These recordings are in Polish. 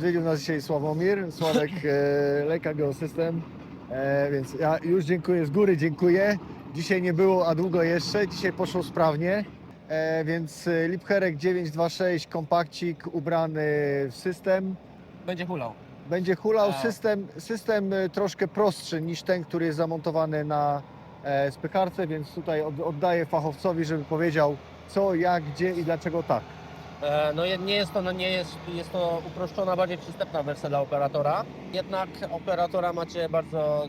Odwiedził nas dzisiaj Sławomir, Sławek e, Leka Geosystem, e, więc ja już dziękuję, z góry dziękuję. Dzisiaj nie było, a długo jeszcze, dzisiaj poszło sprawnie, e, więc e, Lipherek 926, kompakcik ubrany w system. Będzie hulał. Będzie hulał A. system, system e, troszkę prostszy niż ten, który jest zamontowany na e, spycharce, więc tutaj od, oddaję fachowcowi, żeby powiedział co, jak, gdzie i dlaczego tak. E, No nie jest to, no nie jest, jest to uproszczona, bardziej przystępna wersja dla operatora. Jednak operatora macie bardzo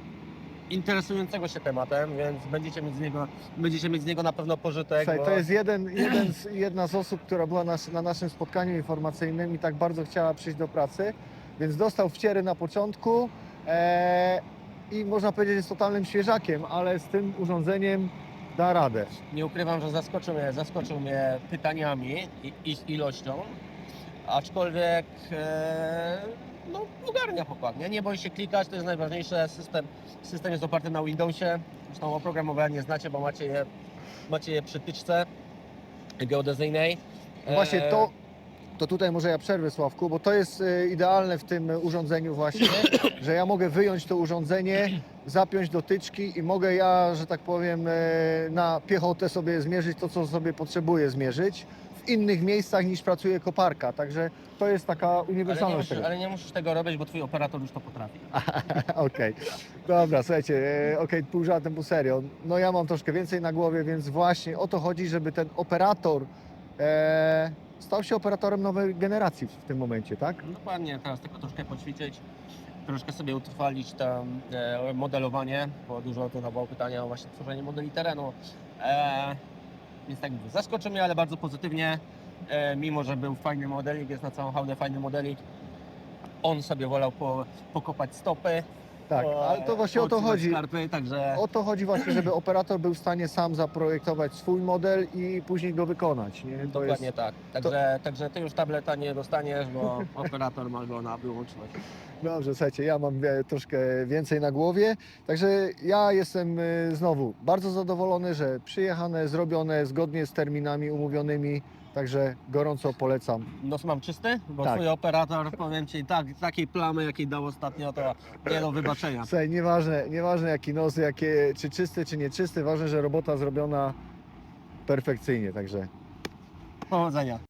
interesującego się tematem, więc będziecie mieć z niego, będziecie mieć z niego na pewno pożytek. Słuchaj, bo- to jest jeden, jeden z, jedna z osób, która była nas, na naszym spotkaniu informacyjnym i tak bardzo chciała przyjść do pracy, więc dostał wciery na początku e, i można powiedzieć, że jest totalnym świeżakiem, ale z tym urządzeniem da radę. Nie ukrywam, że zaskoczył mnie, zaskoczył mnie pytaniami i ich ilością, aczkolwiek e, no, ogarnia chłopak, nie? nie boi się klikać, to jest najważniejsze. System, system jest oparty na Windowsie, zresztą oprogramowania nie znacie, bo macie je, macie je przy tyczce geodezyjnej. Właśnie E, to, to tutaj może ja przerwę Sławku, bo to jest e, idealne w tym urządzeniu właśnie, że ja mogę wyjąć to urządzenie, zapiąć dotyczki i mogę ja, że tak powiem, e, na piechotę sobie zmierzyć to, co sobie potrzebuję zmierzyć w innych miejscach niż pracuje koparka, także to jest taka ale nie, uniwersalność musisz, tego. ale nie musisz tego robić, bo twój operator już to potrafi. Okej, dobra, słuchajcie, okej, pół żartem, pół serio. No ja mam troszkę więcej na głowie, więc właśnie o to chodzi, żeby ten operator e, stał się operatorem nowej generacji w tym momencie, tak? Dokładnie, teraz tylko troszkę poćwiczyć, troszkę sobie utrwalić tam e, modelowanie, bo dużo tu było pytania o właśnie tworzenie modeli terenu. E, więc tak mówię, zaskoczył mnie, ale bardzo pozytywnie, e, mimo że był fajny modelik, jest na całą hałdę fajny modelik. On sobie wolał po, pokopać stopy. Tak, ale to właśnie o to chodzi. Skarpy, także O to chodzi właśnie, żeby operator był w stanie sam zaprojektować swój model i później go wykonać. Nie? To dokładnie jest, tak. Także, także ty już tableta nie dostaniesz, bo operator ma go na wyłączność. Dobrze, słuchajcie, ja mam troszkę więcej na głowie, także ja jestem e, znowu bardzo zadowolony, że przyjechane, zrobione zgodnie z terminami umówionymi, także gorąco polecam. Nos mam czysty, bo Tak. twój operator, powiem ci, tak, takiej plamy, jakiej dał ostatnio, to nie do wybaczenia. Słuchaj, nieważne, nieważne jaki nos, jakie, czy czysty, czy nieczysty, ważne, że robota zrobiona perfekcyjnie, także Powodzenia.